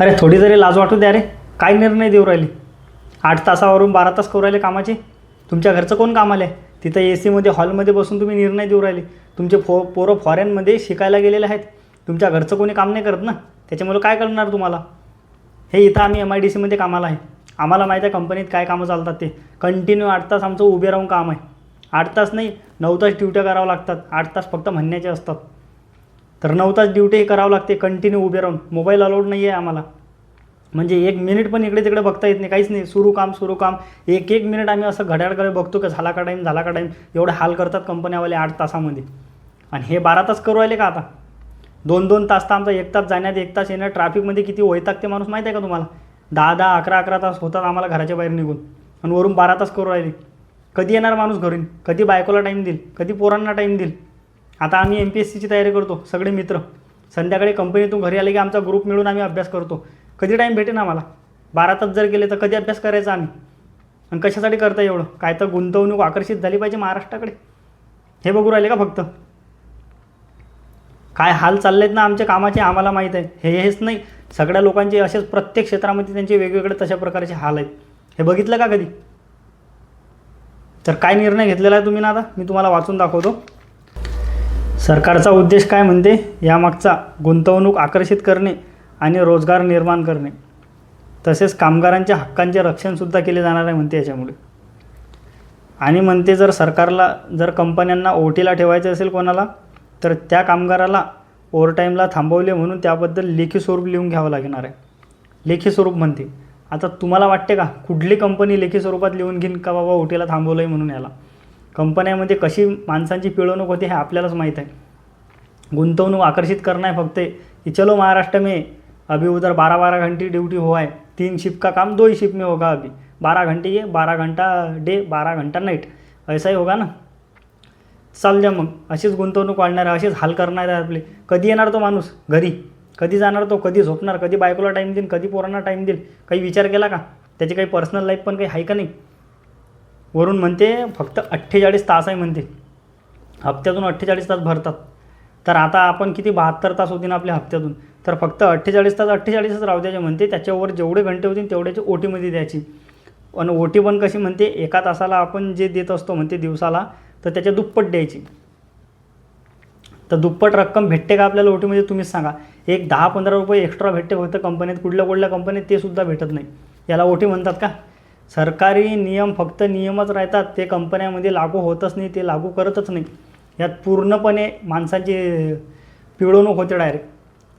अरे थोडी तरी लाज वाटू द्या रे. काय निर्णय देऊ राहिले? आठ तासावरून बारा तास करू राहिले कामाचे? तुमच्या घरचं कोण कामाला आहे? तिथं ए सीमध्ये हॉलमध्ये बसून तुम्ही निर्णय देऊ राहिले. तुमचे फो पोरं फॉरेनमध्ये शिकायला गेलेले आहेत. तुमच्या घरचं कोणी काम नाही करत ना? त्याच्यामुळे काय करणार तुम्हाला? हे इथं आम्ही एम आय डी सीमध्ये कामाला आहे. आम्हाला माहीत आहे कंपनीत काय कामं चालतात ते. कंटिन्यू आठ तास आमचं उभे राहून काम आहे. आठ तास नाही नऊ तास ड्युट्या करावं लागतात. आठ तास फक्त म्हणण्याचे असतात. तर नऊ तास ड्युटी हे करावं लागते कंटिन्यू उभे राहून. मोबाईल अलाउड नाही आहे आम्हाला. म्हणजे एक मिनिट पण इकडे तिकडे बघता येत नाही काहीच नाही. सुरू काम सुरू काम. एक एक मिनिट आम्ही असं घड्याळकडे बघतो की झाला का टाईम झाला का टाईम एवढे हाल करतात कंपन्यावाले आठ तासामध्ये. आणि हे बारा तास करू राहिले का आता? दोन दोन तास तर आमचा एक तास जाण्यात एक तास येण्यात ट्रॅफिकमध्ये किती वैताग ते माणूस माहीत आहे का तुम्हाला? दहा दहा अकरा अकरा तास होतात आम्हाला घराच्या बाहेर निघून. आणि वरून बारा तास करू राहिले. कधी येणार माणूस घरून? कधी बायकोला टाईम देईल? कधी पोरांना टाईम देईल? आता आम्ही एम पी एस सीची तयारी करतो सगळे मित्र. संध्याकाळी कंपनीतून घरी आले की आमचा ग्रुप मिळून आम्ही अभ्यास करतो. कधी टाईम भेटेन आम्हाला? बारा तास जर गेले तर कधी अभ्यास करायचा आम्ही? आणि कशासाठी करता एवढं? काय तर गुंतवणूक आकर्षित झाली पाहिजे महाराष्ट्राकडे. हे बघू राहिले का फक्त? काय हाल चाललेत ना आमच्या कामाचे आम्हाला माहीत आहे. हे हेच नाही. सगळ्या लोकांचे असेच प्रत्येक क्षेत्रामध्ये त्यांचे वेगवेगळे तशा प्रकारचे हाल आहेत. हे बघितलं का कधी? तर काय निर्णय घेतलेला आहे तुम्ही ना आता? मी तुम्हाला वाचून दाखवतो. सरकारचा उद्देश काय म्हणते? यामागचा गुंतवणूक आकर्षित करणे आणि रोजगार निर्माण करणे. तसेच कामगारांच्या हक्कांचे रक्षणसुद्धा केले जाणार आहे म्हणते याच्यामुळे. आणि म्हणते जर सरकारला जर कंपन्यांना ओटीला ठेवायचं असेल कोणाला तर त्या कामगाराला ओव्हरटाईमला थांबवले म्हणून त्याबद्दल लेखी स्वरूप लिहून घ्यावं लागणार आहे. लेखी स्वरूप म्हणते. आता तुम्हाला वाटते का कुठली कंपनी लेखी स्वरूपात लिहून घेईन का बाबा ओटीला थांबवलं आहे म्हणून याला? कंपन्यामध्ये कशी माणसांची पिळवणूक होते हे आपल्यालाच माहीत आहे. गुंतवणूक आकर्षित करणं आहे फक्त की चलो महाराष्ट्र में अभी उधर बारह बारह घंटे ड्यूटी हो हुआ है तीन शिफ्ट का काम दो ही शिफ्ट में होगा अभी। बारह घंटे ये बारह घंटा डे बारह घंटा नाईट ऐसाही होगा ना? चाल द्या मग. अशीच गुंतवणूक वाढणार आहे असेच हाल करणार आहे आपले. कधी येणार तो माणूस? घरी. कधी जाणार तो? कधी झोपणार? कधी बायकोला टाईम देईल कधी पोरांना टाईम देईल? काही विचार केला का? त्याची काही पर्सनल लाईफ पण काही आहे का नाही? वरून म्हणते फक्त अठ्ठेचाळीस तास आहे म्हणते. हप्त्यातून अठ्ठेचाळीस तास भरतात. तर आता आपण किती बहात्तर तास होतील आपल्या हप्त्यातून? तर फक्त अठ्ठेचाळीस तास अठ्ठेचाळीसच राहू द्यायचे म्हणते. त्याच्यावर जेवढे घंटे होतील तेवढ्याची ओटीमध्ये द्यायची. आणि ओटी पण कशी म्हणते एका तासाला आपण जे देत असतो म्हणते दिवसाला तर त्याच्या दुप्पट द्यायची. तर दुप्पट रक्कम भेटते का आपल्याला ओटीमध्ये? तुम्हीच सांगा. एक दहा पंधरा रुपये एक्स्ट्रा भेटते फक्त कंपनीत कुठल्या कुठल्या कंपनीत ते सुद्धा भेटत नाही. याला ओटी म्हणतात का? सरकारी नियम फक्त नियमच राहतात. ते कंपन्यामध्ये लागू होतच नाही ते लागू करतच नाही. यात पूर्णपणे माणसाची पिळवणूक होते डायरेक्ट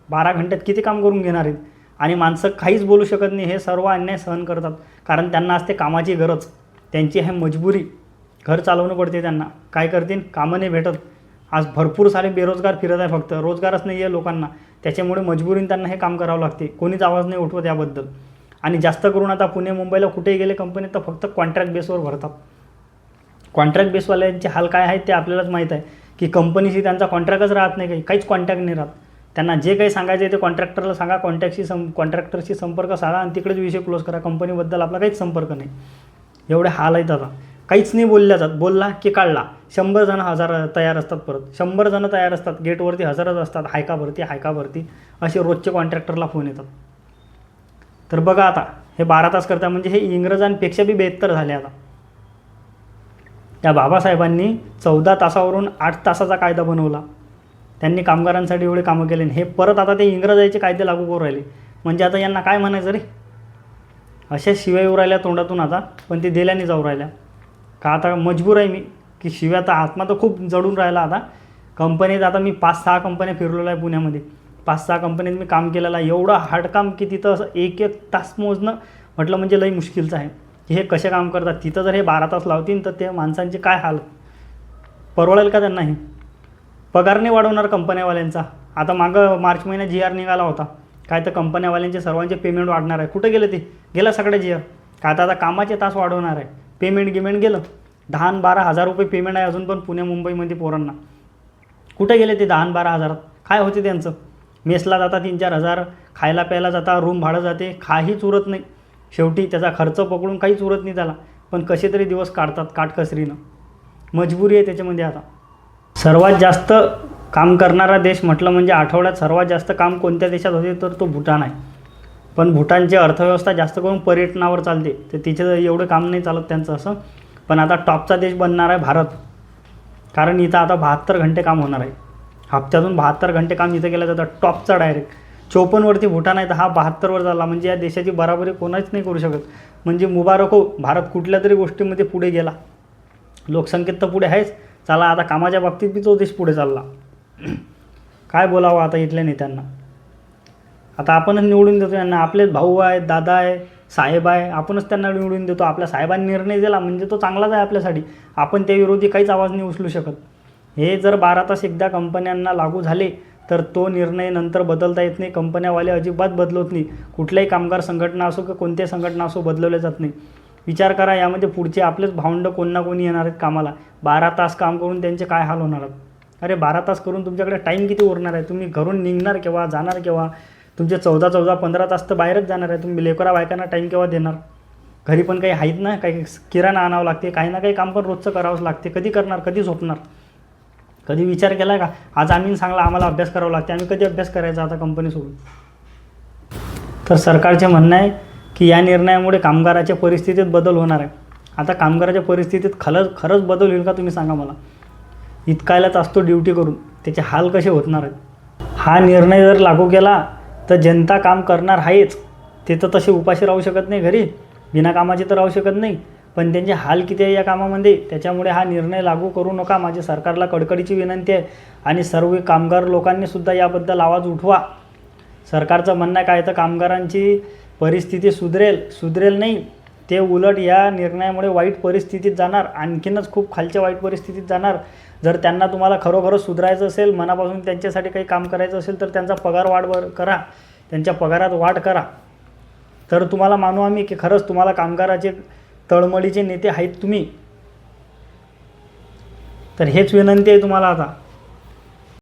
बारा घंट्यात किती काम करून घेणार आहेत? आणि माणसं काहीच बोलू शकत नाही. हे सर्व अन्याय सहन करतात. कारण त्यांना असते कामाची गरज. त्यांची आहे मजबुरी. घर चालवणं पडते त्यांना. काय करतील? कामं नाही भेटत. आज भरपूर सारे बेरोजगार फिरत आहे फक्त. रोजगारच नाही आहे लोकांना. त्याच्यामुळे मजबुरीने त्यांना हे काम करावं लागते. कोणीच आवाज नाही उठवत याबद्दल. आणि जास्त करून आता पुणे मुंबईला कुठेही गेले कंपनीत तर फक्त कॉन्ट्रॅक्ट बेसवर भरतात. कॉन्ट्रॅक्ट बेसवाल्यांचे हाल काय आहेत ते आपल्यालाच माहीत आहे. की कंपनीशी त्यांचा कॉन्ट्रॅक्टच राहत नाही काही. काहीच कॉन्टॅक्ट नाही राहत. त्यांना जे काही सांगायचं आहे ते कॉन्ट्रॅक्टरला सांगा कॉन्टॅक्टशी सं कॉन्ट्रॅक्टरशी संपर्क साधा आणि तिकडेच विषय क्लोज करा. कंपनीबद्दल आपला काहीच संपर्क नाही. एवढे हाल आहेत आता. काहीच नाही बोलल्या जात. बोलला की काढला. शंभर जण हजार तयार असतात परत. शंभर जणं तयार असतात. गेटवरती हजारच असतात. हायका भरती हायका भरती असे रोजचे कॉन्ट्रॅक्टरला फोन येतात. तर बघा आता हे बारा तास करता म्हणजे हे इंग्रजांपेक्षा बी बेहत्तर झाले आता. त्या बाबासाहेबांनी चौदा तासावरून आठ तासाचा कायदा बनवला. त्यांनी कामगारांसाठी एवढे कामं केले आणि हे परत आता ते इंग्रजाचे कायदे लागू करू राहिले. म्हणजे आता यांना काय म्हणायचं रे? अशा शिव्या येऊ राहिल्या तोंडातून आता पण ते दिल्याने जाऊ राहिल्या. का आता मजबूर आहे मी की शिव्या तर आत्मा तर खूप जडून राहिला आता. कंपनीत आता मी पाच सहा कंपन्या फिरलेलो आहे पुण्यामध्ये. पाच सहा कंपनीत मी काम केलेलं आहे. एवढं हार्ड काम की तिथं असं एक एक तास मोजणं म्हटलं म्हणजे लई मुश्किलचं आहे. की हे कसे काम करतात? तिथं जर हे बारा तास लावतील तर त्या माणसांचे काय हाल? परवडेल का त्यांना हे? पगार नाही वाढवणार कंपन्यावाल्यांचा. आता मागं मार्च महिन्यात जी आर निघाला होता. काय तर कंपन्यावाल्यांचे सर्वांचे पेमेंट वाढणार आहे. कुठं गेलं ते? गेलं सगळे जी आर काय तर आता कामाचे तास वाढवणार आहे. पेमेंट गिमेंट गेलं. दहा बारा हजार रुपये पेमेंट आहे अजून पण पुणे मुंबईमध्ये पोरांना. कुठे गेले ते दहा बारा हजारात? काय होते त्यांचं? मेसला जाता तीन चार हजार खायला प्यायला जाता रूम भाडं जाते काही उरत नाही. शेवटी त्याचा खर्च पकडून काहीच उरत नाही त्याला. पण कसे तरी दिवस काढतात काटकसरीनं. मजबुरी आहे त्याच्यामध्ये आता. सर्वात जास्त काम करणारा देश म्हटलं म्हणजे आठवड्यात सर्वात जास्त काम कोणत्या देशात होते तर तो भूटान आहे. पण भूटानची अर्थव्यवस्था जास्त करून पर्यटनावर चालते. तर तिचं एवढं काम नाही चालत त्यांचं असं. पण आता टॉपचा देश बनणार आहे भारत. कारण इथं आता बहात्तर घंटे काम होणार आहे. हप्त्यातून बहात्तर घंटे काम इथं केलं जातं टॉपचा डायरेक्ट चोपन्नवरती भूटान आहे तर हा बहात्तरवर झाला. म्हणजे या देशाची बराबरी कोणाच नाही करू शकत. म्हणजे मुबारक हो भारत कुठल्या तरी गोष्टीमध्ये पुढे गेला. लोकसंख्येत तर पुढे आहेच. चला आता कामाच्या बाबतीत बी तो देश पुढे चालला. काय बोलावं आता इथल्या नेत्यांना? आता आपणच निवडून देतो यांना. आपलेच भाऊ आहे दादा आहे साहेब आहे. आपणच त्यांना निवडून देतो. आपल्या साहेबांनी निर्णय दिला. म्हणजे तो चांगलाच आहे आपल्यासाठी. आपण त्या विरोधी काहीच आवाज नाही उचलू शकत. हे जर बारा तास एकदा कंपन्यांना लागू झाले तर तो निर्णय नंतर बदलता येत नाही. कंपन्यावाले अजिबात बदलत नाही. कुठल्याही कामगार संघटना असो किंवा कोणत्याही संघटना असो बदलवल्या जात नाही. विचार करा यामध्ये पुढचे आपलेच भावंड कोण ना कोणी येणार आहेत कामाला. बारा तास काम करून त्यांचे काय हाल होणार आहेत? अरे बारा तास करून तुमच्याकडे टाईम किती उरणार आहे? तुम्ही घरून निघणार केव्हा? जाणार केव्हा? तुमचे चौदा चौदा पंधरा तास तर बाहेरच जाणार आहे. तुम्ही लेकरा बायकांना टाईम केव्हा देणार? घरी पण काही आहेत ना? काही किराणा आणावं लागते. काही ना काही काम पण रोजचं करावंच लागते. कधी करणार? कधी झोपणार? कधी विचार केला का? आज आम्ही सांगला आम्हाला अभ्यास करावा लागते आम्ही कधी अभ्यास करायचा आता कंपनी सोडून? तर सरकारचे म्हणणं आहे की या निर्णयामुळे कामगाराच्या परिस्थितीत बदल होणार आहे. आता कामगाराच्या परिस्थितीत खरंच खरंच बदल होईल का तुम्ही सांगा मला? इतकायलाच असतो ड्युटी करून. त्याचे हाल कसे होणार आहेत? हा निर्णय जर लागू केला तर जनता काम करणार आहेच ते तर तसे उपाशी राहू शकत नाही घरी. बिना कामाचे तर राहू शकत नाही. पण त्यांचे हाल किती आहे या कामामध्ये त्याच्यामुळे हा निर्णय लागू करू नका. माझी सरकारला कडकडीची विनंती आहे. आणि सर्व कामगार लोकांनीसुद्धा याबद्दल आवाज उठवा. सरकारचं म्हणणं आहे काय तर कामगारांची परिस्थिती सुधरेल. सुधरेल नाही ते उलट या निर्णयामुळे वाईट परिस्थितीत जाणार. आणखीनच खूप खालच्या वाईट परिस्थितीत जाणार. जर त्यांना तुम्हाला खरोखरच सुधारायचं असेल मनापासून त्यांच्यासाठी काही काम करायचं असेल तर त्यांचा पगार वाढ करा. त्यांच्या पगारात वाढ करा. तर तुम्हाला मानू आम्ही की खरंच तुम्हाला कामगाराचे तळमळीचे नेते आहेत तुम्ही. तर हेच विनंती आहे तुम्हाला आता.